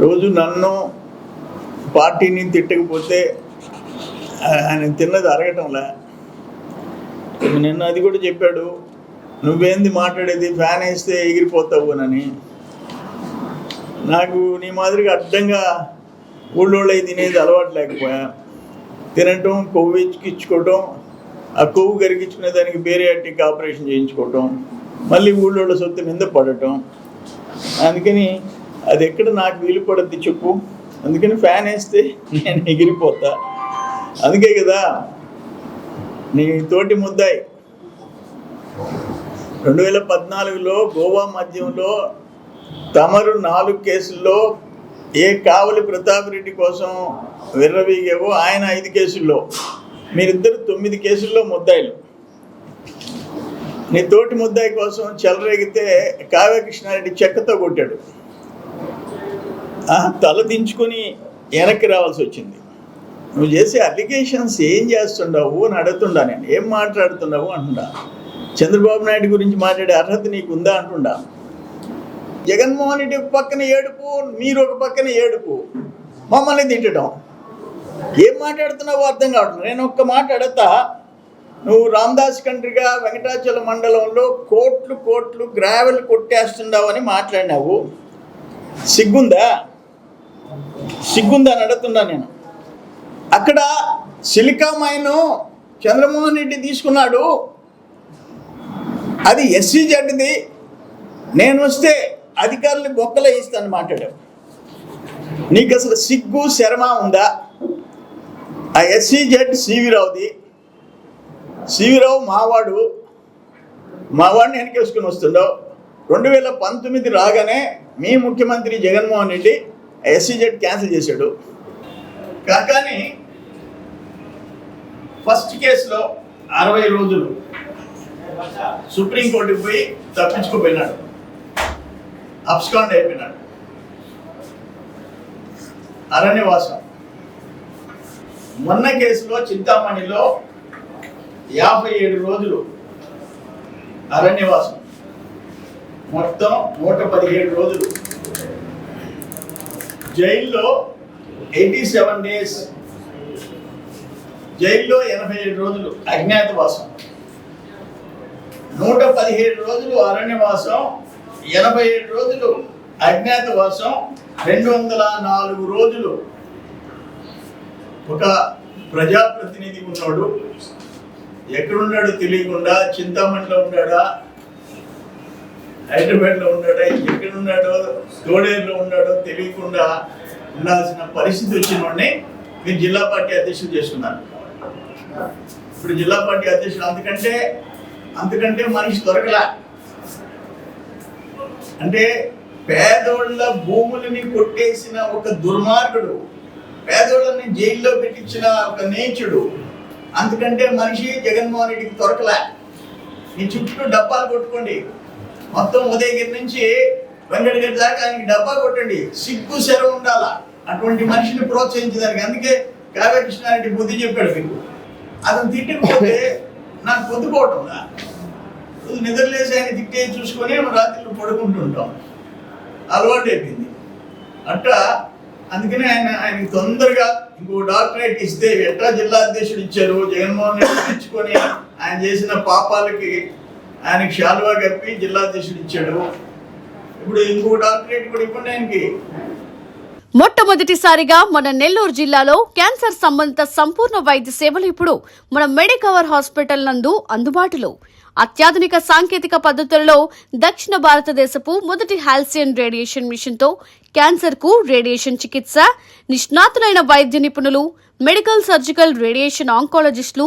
రోజు నన్ను పార్టీని తిట్టకపోతే ఆయన తిన్నది అరగటంలా. నిన్న అది కూడా చెప్పాడు నువ్వేంది మాట్లాడేది? ఫ్యాన్ వేస్తే ఎగిరిపోతావు అని. నాకు నీ మాదిరిగా అడ్డంగా ఊళ్ళోళ్ళై తినేది అలవాటు లేకపోయా. తినటం కొవ్వు ఎక్కించుకోవటం ఆ కొవ్వు కరిగించుకునే దానికి బేరియాటిక్ ఆపరేషన్ చేయించుకోవటం మళ్ళీ ఊళ్ళోళ్ళ సొత్తు మీద పడటం. అందుకని అది ఎక్కడ నాకు వీలు పడద్ది చెప్పు. అందుకని ఫ్యాన్ వేస్తే నేను ఎగిరిపోతా. అందుకే కదా నీ తోటి ముద్దాయి. రెండు వేల పద్నాలుగులో గోవా మద్యంలో తమరు నాలుగు కేసుల్లో ఏ కావలి ప్రతాప్ రెడ్డి కోసం విర్రవీగేవో ఆయన ఐదు కేసుల్లో. మీరిద్దరు తొమ్మిది కేసుల్లో ముద్దాయిలు. నీ తోటి ముద్దాయి కోసం చెలరేగితే కావ్య కృష్ణారెడ్డి చెక్కతో కొట్టాడు. తల దించుకొని వెనక్కి రావాల్సి వచ్చింది. నువ్వు చేసే అప్లికేషన్స్ ఏం చేస్తుండవు అని అడుగుతుండా నేను. ఏం మాట్లాడుతున్నావు అంటుండా. చంద్రబాబు నాయుడు గురించి మాట్లాడే అర్హత నీకు ఉందా అంటుండా. జగన్మోహన్ రెడ్డి ఒక పక్కన ఏడుపు మీరు ఒక పక్కన ఏడుపు. మమ్మల్ని తిట్టడం. ఏం మాట్లాడుతున్నావో అర్థం కావట్లేదు. నేను ఒక్క మాట అడుగుతా. నువ్వు రామదాస్ కంట్రిగా వెంకటాచల మండలంలో కోట్లు కోట్లు గ్రావెల్ కొట్టేస్తున్నావని మాట్లాడినావు. సిగ్గుందా? సిగ్గుందా అని అడుగుతున్నా నేను? అక్కడ సిలికా మైన్ చంద్రమోహన్ రెడ్డి తీసుకున్నాడు. అది ఎస్సీ జడ్ది నేను వస్తే అధికారులు బొక్కలే ఇస్తాను మాట్లాడావు నీకు అసలు సిగ్గు శర్మ ఉందా? ఆ ఎస్సీ జడ్ సివిరావుది. సివిరావు మావాడు. మావాడిని వెనకేసుకుని వస్తుండవు. రెండు వేల పంతొమ్మిది రాగానే మీ ముఖ్యమంత్రి జగన్మోహన్ రెడ్డి ఎస్సీజెడ్ క్యాన్సిల్ చేశాడు. కానీ ఫస్ట్ కేసులో అరవై రోజులు సుప్రీంకోర్టుకి పోయి తప్పించుకుపోయినాడు. అబ్స్కాండ్ అయిపోయినాడు. అరణ్యవాసం మొన్న కేసులో చింతామణిలో యాభై ఏడు రోజులు అరణ్యవాసం మొత్తం నూట పదిహేడు రోజులు. జైల్లో ఎయిటీ సెవెన్ డేస్. జైల్లో ఎనభై ఏడు రోజులు అజ్ఞాతవాసం నూట పదిహేడు రోజులు అరణ్యవాసం ఎనభై ఏడు రోజులు అజ్ఞాతవాసం రెండు వందల నాలుగు రోజులు ఒక ప్రజాప్రతినిధి ఉన్నాడు. ఎక్కడున్నాడో తెలియకుండా చింతామణిలో ఉన్నాడా? హైదరాబాద్లో ఉన్నాడా ఎక్కడున్నాడో తోడేరులో ఉన్నాడో తెలియకుండా ఉండాల్సిన పరిస్థితి వచ్చిన వాడిని మీరు జిల్లా పార్టీ అధ్యక్షులు చేస్తున్నాను ఇప్పుడు జిల్లా పార్టీ అధ్యక్షులు అందుకంటే అందుకంటే మనిషి దొరకలా. అంటే పేదోళ్ళ భూములని కొట్టేసిన ఒక దుర్మార్గుడు పేదోళ్ళని జైల్లో పెట్టించిన ఒక నీచుడు అందుకంటే మనిషి జగన్మోహన్ రెడ్డికి దొరకలే. నీ చుట్టూ డబ్బాలు కొట్టుకోండి. మొత్తం ఉదయగిరి నుంచి వెంకటగిరి దాకా ఆయనకి డబ్బా కొట్టండి. సిగ్గు శర ఉండాలా. అటువంటి మనిషిని ప్రోత్సహించడానికి అందుకే కావ్య కృష్ణారెడ్డి బుద్ధి చెప్పాడు మీకు. అతను తిట్టకపోతే నాకు పొద్దుకోవటంలా నిద్రలేసి ఆయన తిట్టే చూసుకొని రాత్రిలో పడుకుంటుంటాం. అలవాటు అయిపోయింది. అట్లా అందుకనే ఆయన ఆయనకి తొందరగా ఇంకో డాక్టరేట్ ఇస్తే ఎట్లా జిల్లా అధ్యక్షుడు ఇచ్చారు? జగన్మోహన్ రెడ్డి తెచ్చుకొని ఆయన చేసిన పాపాలకి ఆయనకి షాల్వా కప్పి జిల్లాధ్యక్షుడు ఇచ్చాడు. ఇప్పుడు ఇంకో డాక్టరేట్ కూడా ఇవ్వండి ఆయనకి. మొట్టమొదటిసారిగా మన నెల్లూరు జిల్లాలో క్యాన్సర్ సంబంధిత సంపూర్ణ వైద్య సేవలు ఇప్పుడు మన మెడికవర్ హాస్పిటల్ నందు అందుబాటులో. అత్యాధునిక సాంకేతిక పద్ధతులలో దక్షిణ భారతదేశపు మొదటి హాల్సియన్ రేడియేషన్ మిషన్తో క్యాన్సర్కు క్యాన్సర్కు రేడియేషన్ చికిత్స నిష్ణాతులైన వైద్య నిపుణులు మెడికల్ సర్జికల్ రేడియేషన్ ఆంకాలజిస్టులు